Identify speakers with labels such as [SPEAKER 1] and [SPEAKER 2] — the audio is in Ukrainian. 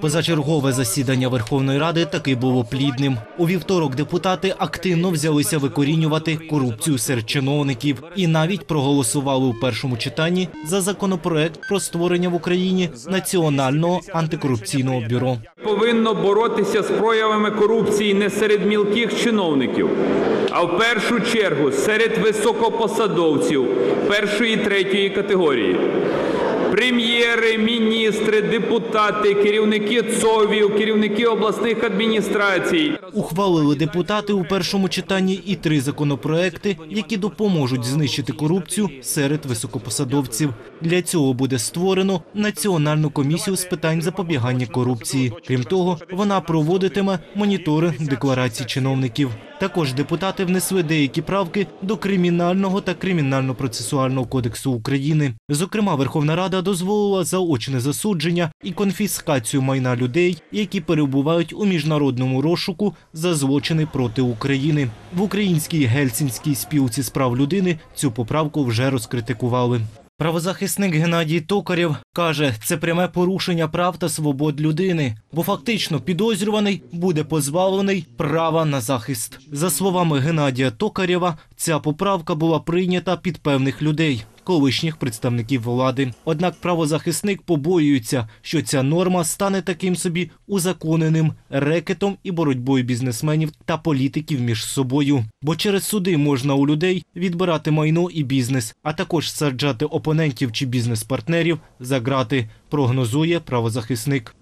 [SPEAKER 1] Позачергове засідання Верховної Ради таки було плідним. У вівторок депутати активно взялися викорінювати корупцію серед чиновників і навіть проголосували у першому читанні за законопроект про створення в Україні національного антикорупційного бюро.
[SPEAKER 2] повинно боротися з проявами корупції не серед мілких чиновників, а в першу чергу серед високопосадовців першої і третьої категорії. Прем'єри, міністри, депутати, керівники ЦОВів, керівники обласних адміністрацій.
[SPEAKER 1] Ухвалили депутати у першому читанні і три законопроекти, які допоможуть знищити корупцію серед високопосадовців. Для цього буде створено Національну комісію з питань запобігання корупції. Крім того, вона проводитиме моніторинг декларацій чиновників. Також депутати внесли деякі правки до кримінального та кримінально-процесуального кодексу України. Зокрема, Верховна Рада дозволила заочне засудження і конфіскацію майна людей, які перебувають у міжнародному розшуку за злочини проти України. В українській гельсінській спілці з прав людини цю поправку вже розкритикували. Правозахисник Геннадій Токарєв каже, це пряме порушення прав та свобод людини, бо фактично підозрюваний буде позбавлений права на захист. За словами Геннадія Токарєва, ця поправка була прийнята під певних людей. Колишніх представників влади. Однак правозахисник побоюється, що ця норма стане таким собі узаконеним рекетом і боротьбою бізнесменів та політиків між собою. Бо через суди можна у людей відбирати майно і бізнес, а також саджати опонентів чи бізнес-партнерів за грати, прогнозує правозахисник.